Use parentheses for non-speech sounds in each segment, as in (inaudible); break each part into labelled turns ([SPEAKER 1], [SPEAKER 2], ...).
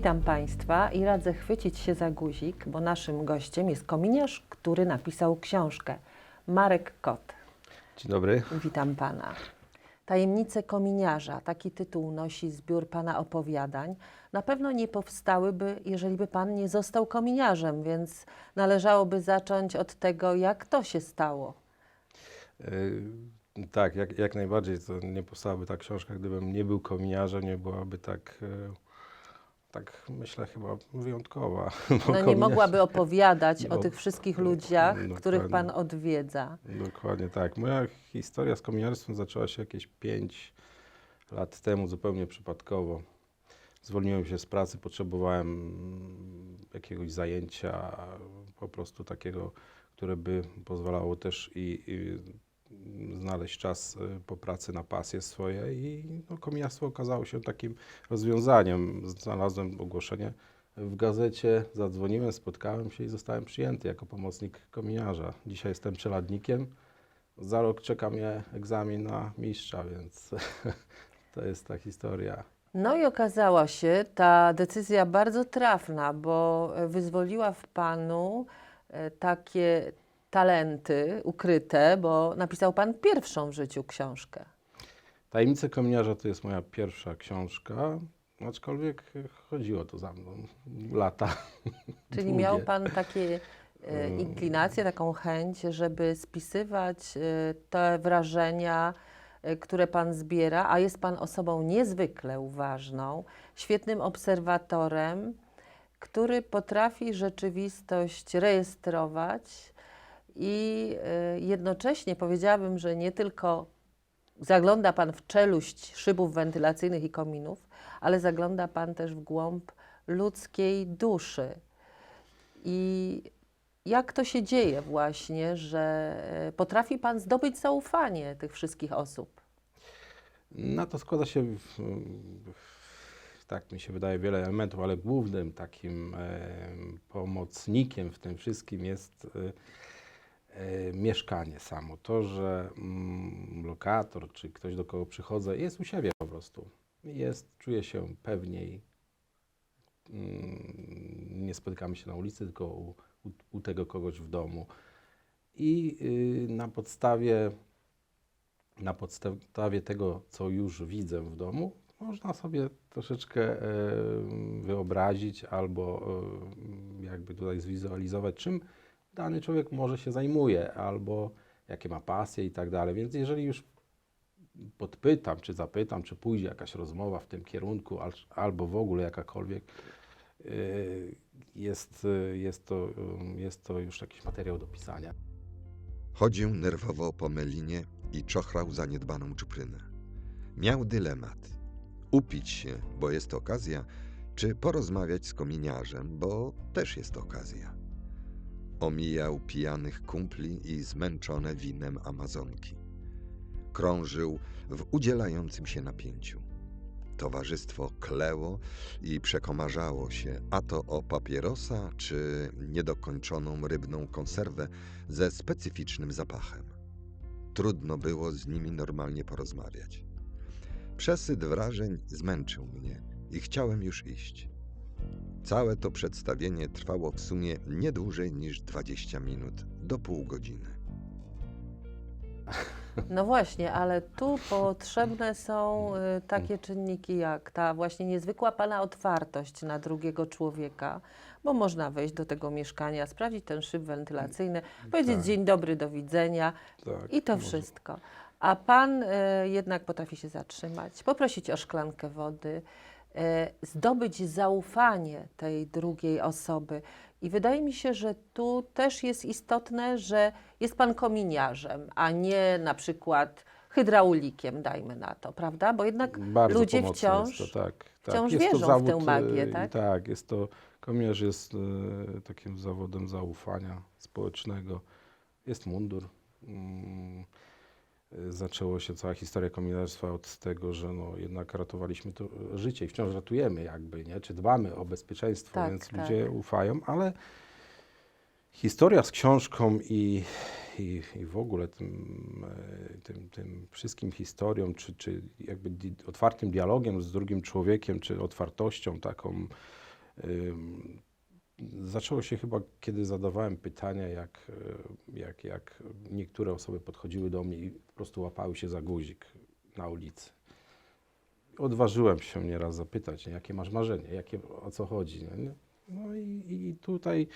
[SPEAKER 1] Witam Państwa i radzę chwycić się za guzik, bo naszym gościem jest kominiarz, który napisał książkę. Marek Kot.
[SPEAKER 2] Dzień dobry.
[SPEAKER 1] Witam Pana. Tajemnice kominiarza, taki tytuł nosi zbiór Pana opowiadań. Na pewno nie powstałyby, jeżeli by Pan nie został kominiarzem, więc należałoby zacząć od tego, jak to się stało.
[SPEAKER 2] Yy, tak, jak, jak najbardziej. To nie powstałaby ta książka, gdybym nie był kominiarzem, nie byłaby tak, yy, tak myślę, chyba wyjątkowa. (laughs)
[SPEAKER 1] No nie mogłaby opowiadać o
[SPEAKER 2] No,
[SPEAKER 1] tych wszystkich ludziach, których Pan odwiedza.
[SPEAKER 2] Dokładnie tak. Moja historia z kominiarstwem zaczęła się jakieś 5 lat temu, zupełnie przypadkowo. Zwolniłem się z pracy, potrzebowałem jakiegoś zajęcia, po prostu takiego, które by pozwalało też i, i znaleźć czas y, po pracy na pasje swoje i no, kominiarstwo okazało się takim rozwiązaniem. Znalazłem ogłoszenie w gazecie, zadzwoniłem, spotkałem się i zostałem przyjęty jako pomocnik kominiarza. Dzisiaj jestem czeladnikiem. Za rok czeka mnie egzamin na mistrza, więc (laughs) to jest ta historia.
[SPEAKER 1] No i okazała się ta decyzja bardzo trafna, bo wyzwoliła w Panu e, takie talenty ukryte, bo napisał Pan pierwszą w życiu książkę.
[SPEAKER 2] Tajemnice kominiarza to jest moja pierwsza książka, aczkolwiek chodziło to za mną lata. (laughs)
[SPEAKER 1] Czyli
[SPEAKER 2] długie.
[SPEAKER 1] miał Pan takie e,
[SPEAKER 2] Mm.
[SPEAKER 1] inklinacje, taką chęć, żeby spisywać e, te wrażenia, e, które Pan zbiera, a jest Pan osobą niezwykle uważną, świetnym obserwatorem, który potrafi rzeczywistość rejestrować i e, jednocześnie powiedziałabym, że nie tylko zagląda Pan w czeluść szybów wentylacyjnych i kominów, ale zagląda Pan też w głąb ludzkiej duszy. I jak to się dzieje właśnie, że e, potrafi Pan zdobyć zaufanie tych wszystkich osób?
[SPEAKER 2] Na to składa się, w, w, tak mi się wydaje, wiele elementów, ale głównym takim e, pomocnikiem w tym wszystkim jest e, mieszkanie samo. To, że mm, lokator czy ktoś, do kogo przychodzę, jest u siebie po prostu. Jest, czuje się pewniej. Mm, nie spotykamy się na ulicy, tylko u, u, u tego kogoś w domu. I y, na podstawie na podstawie tego, co już widzę w domu, można sobie troszeczkę e, wyobrazić albo e, jakby tutaj zwizualizować, czym dany człowiek może się zajmuje, albo jakie ma pasje i tak dalej. Więc jeżeli już podpytam, czy zapytam, czy pójdzie jakaś rozmowa w tym kierunku, al- albo w ogóle jakakolwiek, e, jest, e, jest, to, e, jest to już jakiś materiał do pisania.
[SPEAKER 3] Chodził nerwowo po melinie i czochrał zaniedbaną czuprynę. Miał dylemat. Upić się, bo jest okazja, czy porozmawiać z kominiarzem, bo też jest okazja. Omijał pijanych kumpli i zmęczone winem Amazonki. Krążył w udzielającym się napięciu. Towarzystwo kleło i przekomarzało się, a to o papierosa, czy niedokończoną rybną konserwę ze specyficznym zapachem. Trudno było z nimi normalnie porozmawiać. Przesyt wrażeń zmęczył mnie i chciałem już iść. Całe to przedstawienie trwało w sumie nie dłużej niż 20 minut do pół godziny.
[SPEAKER 1] No właśnie, ale tu potrzebne są y, takie czynniki jak ta właśnie niezwykła Pana otwartość na drugiego człowieka, bo można wejść do tego mieszkania, sprawdzić ten szyb wentylacyjny, powiedzieć
[SPEAKER 2] tak.
[SPEAKER 1] dzień dobry, do widzenia
[SPEAKER 2] Tak,
[SPEAKER 1] i to
[SPEAKER 2] może-
[SPEAKER 1] wszystko. A Pan y, jednak potrafi się zatrzymać, poprosić o szklankę wody, zdobyć zaufanie tej drugiej osoby. I wydaje mi się, że tu też jest istotne, że jest Pan kominiarzem, a nie na przykład hydraulikiem, dajmy na to, prawda? Bo jednak
[SPEAKER 2] Bardzo
[SPEAKER 1] ludzie wciąż
[SPEAKER 2] jest to, tak, tak.
[SPEAKER 1] wciąż
[SPEAKER 2] jest to
[SPEAKER 1] wierzą w
[SPEAKER 2] zawód,
[SPEAKER 1] tę magię,
[SPEAKER 2] e,
[SPEAKER 1] tak?
[SPEAKER 2] Tak, jest to, kominiarz jest e, takim zawodem zaufania społecznego. Jest mundur. E, Zaczęło się cała historia kominiarstwa od tego, że no, jednak ratowaliśmy to życie i wciąż ratujemy jakby, nie? Czy dbamy o bezpieczeństwo,
[SPEAKER 1] Tak,
[SPEAKER 2] więc
[SPEAKER 1] tak.
[SPEAKER 2] ludzie ufają, ale historia z książką i, i, i w ogóle tym, e, tym, tym wszystkim historią, czy, czy jakby di otwartym dialogiem z drugim człowiekiem, czy otwartością taką, ym, zaczęło się chyba, kiedy zadawałem pytania, jak, e, jak, jak niektóre osoby podchodziły do mnie i po prostu łapały się za guzik na ulicy. Odważyłem się nieraz zapytać, jakie masz marzenie, jakie, o co chodzi. nie? No i, i tutaj,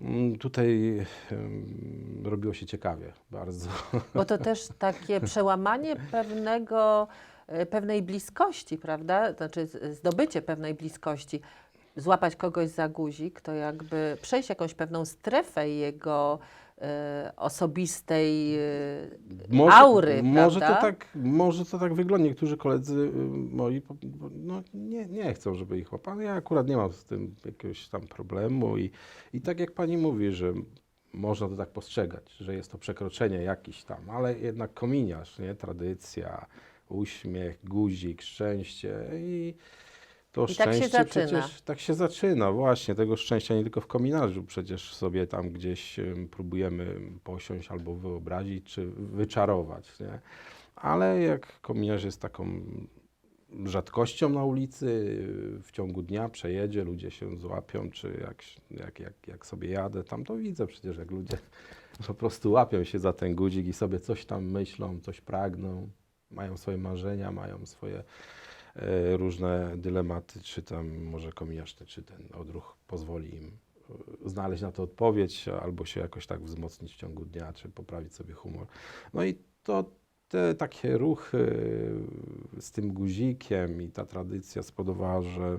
[SPEAKER 2] mm, tutaj em, robiło się ciekawie bardzo. (laughs)
[SPEAKER 1] Bo to też takie przełamanie pewnego, e, pewnej bliskości, prawda? Znaczy zdobycie pewnej bliskości. Złapać kogoś za guzik, to jakby przejść jakąś pewną strefę jego e, osobistej e, aury,
[SPEAKER 2] może
[SPEAKER 1] prawda?
[SPEAKER 2] to tak, może to tak wygląda. Niektórzy koledzy y, moi po- po- no, nie, nie chcą, żeby ich łapano. Ja akurat nie mam z tym jakiegoś tam problemu i, i tak jak pani mówi, że można to tak postrzegać, że jest to przekroczenie jakiś tam, ale jednak kominiarz, nie? Tradycja, uśmiech, guzik, szczęście i to
[SPEAKER 1] I tak się
[SPEAKER 2] szczęście
[SPEAKER 1] zaczyna.
[SPEAKER 2] przecież tak się zaczyna, właśnie. Tego szczęścia nie tylko w kominarzu, przecież sobie tam gdzieś em, próbujemy posiąść albo wyobrazić, czy wyczarować, nie? Ale jak kominiarz jest taką rzadkością na ulicy, w ciągu dnia przejedzie, ludzie się złapią, czy jak, jak, jak, jak sobie jadę tam, to widzę przecież, jak ludzie (laughs) po prostu łapią się za ten guzik i sobie coś tam myślą, coś pragną, mają swoje marzenia, mają swoje różne dylematy, czy tam może kominiarz, te- czy ten odruch pozwoli im e, znaleźć na to odpowiedź, albo się jakoś tak wzmocnić w ciągu dnia, czy poprawić sobie humor. No i to te takie ruchy z tym guzikiem i ta tradycja spowodowała, że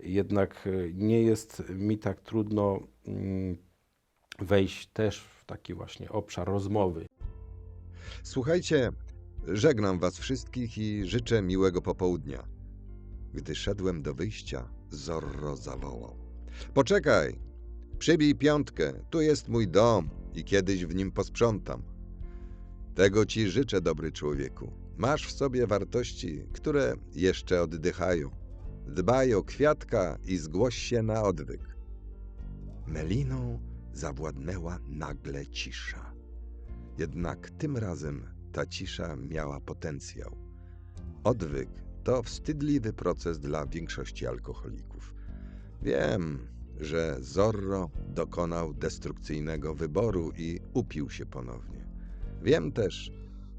[SPEAKER 2] jednak e, nie jest mi tak trudno mm, wejść też w taki właśnie obszar rozmowy.
[SPEAKER 3] Słuchajcie, żegnam was wszystkich i życzę miłego popołudnia. Gdy szedłem do wyjścia, Zorro zawołał. Poczekaj, przybij piątkę, tu jest mój dom i kiedyś w nim posprzątam. Tego ci życzę, dobry człowieku. Masz w sobie wartości, które jeszcze oddychają. Dbaj o kwiatka i zgłoś się na odwyk. Meliną zawładnęła nagle cisza. Jednak tym razem ta cisza miała potencjał. Odwyk to wstydliwy proces dla większości alkoholików. Wiem, że Zorro dokonał destrukcyjnego wyboru i upił się ponownie. Wiem też,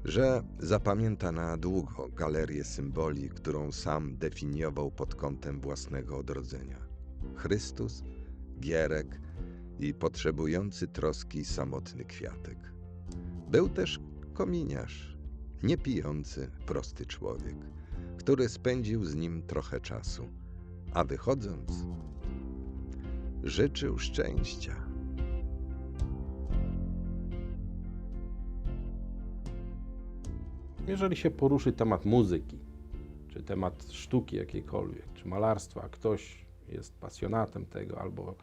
[SPEAKER 3] że zapamięta na długo galerię symboli, którą sam definiował pod kątem własnego odrodzenia. Chrystus, Gierek i potrzebujący troski samotny kwiatek. Był też kominiarz, niepijący, prosty człowiek, który spędził z nim trochę czasu, a wychodząc, życzył szczęścia.
[SPEAKER 2] Jeżeli się poruszy temat muzyki, czy temat sztuki jakiejkolwiek, czy malarstwa, ktoś jest pasjonatem tego, albo,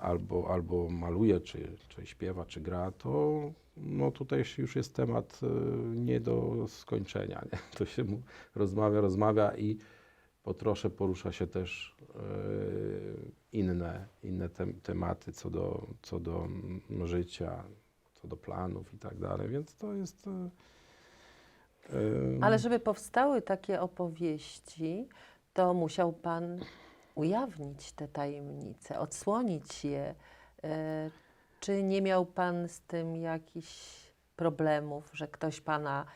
[SPEAKER 2] albo, albo maluje, czy, czy śpiewa, czy gra, to no tutaj już jest temat e, nie do skończenia. Nie? (laughs) To się mu rozmawia, rozmawia i po trosze porusza się też e, inne, inne tem, tematy co do, co do mm, życia, co do planów i tak dalej, więc to jest... e,
[SPEAKER 1] Ale żeby powstały takie opowieści, to musiał Pan ujawnić te tajemnice, odsłonić je. E, Czy nie miał Pan z tym jakichś problemów, że ktoś pana,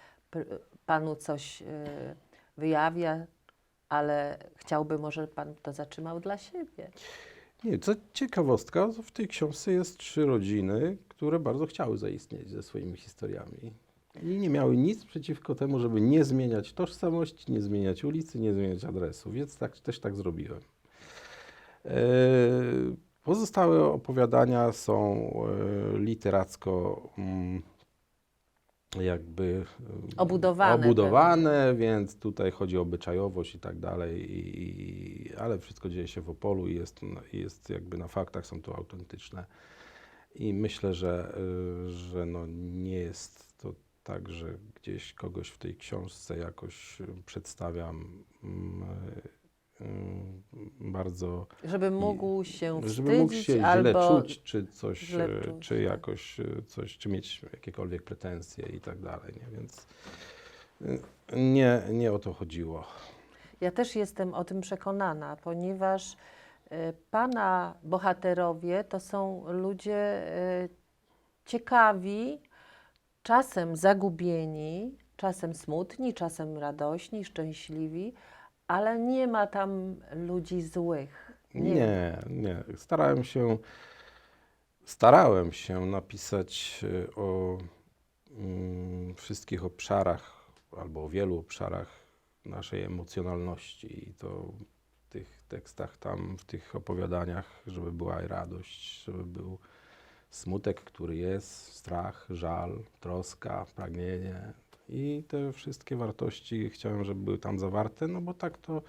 [SPEAKER 1] Panu coś e, wyjawia, ale chciałby może Pan to zatrzymał dla siebie?
[SPEAKER 2] Nie, co ciekawostka, w tej książce jest trzy rodziny, które bardzo chciały zaistnieć ze swoimi historiami. I nie miały nic przeciwko temu, żeby nie zmieniać tożsamości, nie zmieniać ulicy, nie zmieniać adresu, więc tak, też tak zrobiłem. E, Pozostałe opowiadania są e, literacko mm, jakby e,
[SPEAKER 1] Obudowane
[SPEAKER 2] obudowane więc tutaj chodzi o obyczajowość i tak dalej, i, i, ale wszystko dzieje się w Opolu i jest, i jest jakby na faktach, są to autentyczne. I myślę, że, że no nie jest to tak, że gdzieś kogoś w tej książce jakoś przedstawiam mm, bardzo
[SPEAKER 1] Żeby mógł się wstydzić
[SPEAKER 2] żeby mógł się źle
[SPEAKER 1] albo...
[SPEAKER 2] czuć, czy coś, e, czy
[SPEAKER 1] tak.
[SPEAKER 2] jakoś e, coś, czy mieć jakiekolwiek pretensje i tak dalej, nie? Więc e, nie, nie o to chodziło.
[SPEAKER 1] Ja też jestem o tym przekonana, ponieważ Pana bohaterowie to są ludzie ciekawi, czasem zagubieni, czasem smutni, czasem radośni, szczęśliwi, ale nie ma tam ludzi złych.
[SPEAKER 2] Nie, nie. Starałem się, starałem się napisać e, o mm, wszystkich obszarach, albo o wielu obszarach naszej emocjonalności i to w tych tekstach tam, w tych opowiadaniach, żeby była i radość, żeby był smutek, który jest, strach, żal, troska, pragnienie i te wszystkie wartości chciałem, żeby były tam zawarte, no bo tak to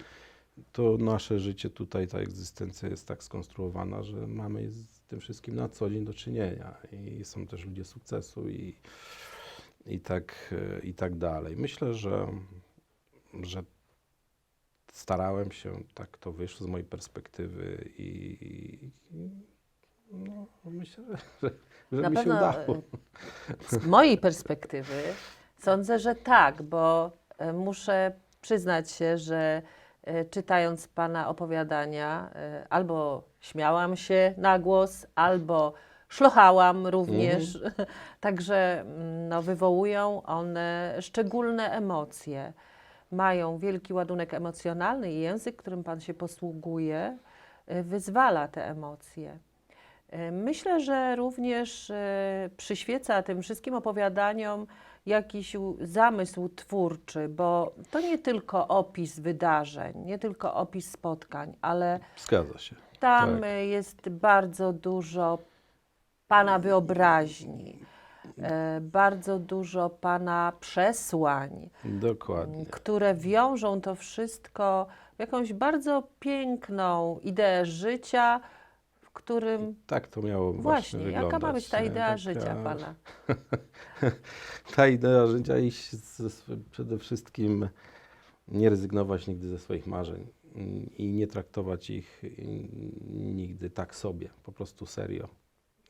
[SPEAKER 2] to nasze życie tutaj, ta egzystencja jest tak skonstruowana, że mamy z tym wszystkim na co dzień do czynienia. I są też ludzie sukcesu i, i, tak, i tak dalej. Myślę, że, że starałem się, tak to wyszło z mojej perspektywy i, i no, myślę, że, że
[SPEAKER 1] Na
[SPEAKER 2] mi się udało.
[SPEAKER 1] z mojej perspektywy sądzę, że tak, bo e, muszę przyznać się, że e, czytając Pana opowiadania, e, albo śmiałam się na głos, albo szlochałam również. (laughs) Także mm, no, wywołują one szczególne emocje. Mają wielki ładunek emocjonalny i język, którym Pan się posługuje, wyzwala te emocje. Myślę, że również przyświeca tym wszystkim opowiadaniom jakiś zamysł twórczy, bo to nie tylko opis wydarzeń, nie tylko opis spotkań, ale
[SPEAKER 2] Zgadza się.
[SPEAKER 1] tam
[SPEAKER 2] Tak.
[SPEAKER 1] jest bardzo dużo Pana wyobraźni, e, bardzo dużo Pana przesłań,
[SPEAKER 2] Dokładnie.
[SPEAKER 1] które wiążą to wszystko w jakąś bardzo piękną ideę życia, którym
[SPEAKER 2] Tak to miało właśnie,
[SPEAKER 1] Właśnie,
[SPEAKER 2] wyglądać.
[SPEAKER 1] jaka ma być ta idea
[SPEAKER 2] Taka-
[SPEAKER 1] życia Pana? (laughs)
[SPEAKER 2] ta idea życia iść z, przede wszystkim nie rezygnować nigdy ze swoich marzeń i nie traktować ich mm, nigdy tak sobie, po prostu serio.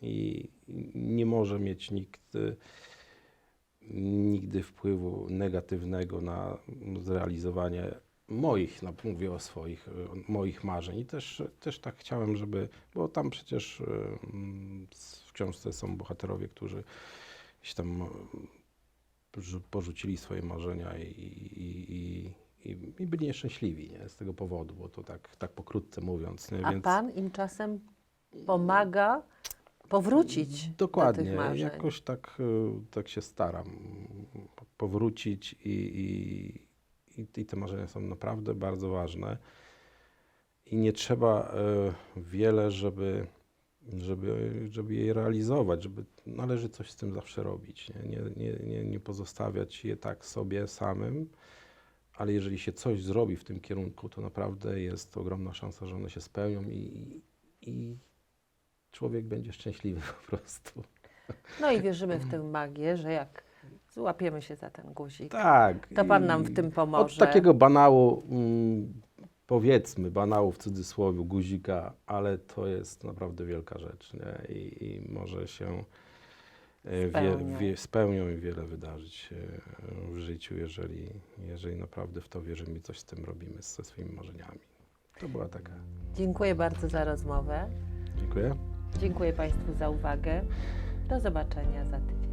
[SPEAKER 2] I nie może mieć nikt nigdy wpływu negatywnego na zrealizowanie moich, no, mówię o swoich, y, moich marzeń. I też, też tak chciałem, żeby, bo tam przecież y, w książce są bohaterowie, którzy gdzieś tam y, rzu- porzucili swoje marzenia i, i, i, i, i byli nieszczęśliwi nie? z tego powodu, bo to tak, tak pokrótce mówiąc. Nie?
[SPEAKER 1] A Pan im czasem pomaga powrócić
[SPEAKER 2] Dokładnie,
[SPEAKER 1] do tych marzeń.
[SPEAKER 2] jakoś tak, tak się staram powrócić i, i, i, i te marzenia są naprawdę bardzo ważne i nie trzeba y, wiele, żeby, żeby, żeby je realizować, żeby należy coś z tym zawsze robić, nie, nie, nie, nie, pozostawiać je tak sobie samym, ale jeżeli się coś zrobi w tym kierunku, to naprawdę jest ogromna szansa, że one się spełnią i, i człowiek będzie szczęśliwy (laughs) po prostu.
[SPEAKER 1] No i wierzymy w tę magię, że jak złapiemy się za ten guzik,
[SPEAKER 2] Tak.
[SPEAKER 1] to Pan nam w tym
[SPEAKER 2] Od
[SPEAKER 1] pomoże.
[SPEAKER 2] takiego banału, mm, powiedzmy, banału w cudzysłowie, guzika, ale to jest naprawdę wielka rzecz, nie? I, i może się e, wie,
[SPEAKER 1] Spełnią.
[SPEAKER 2] wie, spełnią i wiele wydarzyć e, w życiu, jeżeli, jeżeli naprawdę w to wierzymy i coś z tym robimy, ze swoimi marzeniami. To była taka.
[SPEAKER 1] Dziękuję bardzo za rozmowę.
[SPEAKER 2] Dziękuję.
[SPEAKER 1] Dziękuję Państwu za uwagę. Do zobaczenia za tydzień.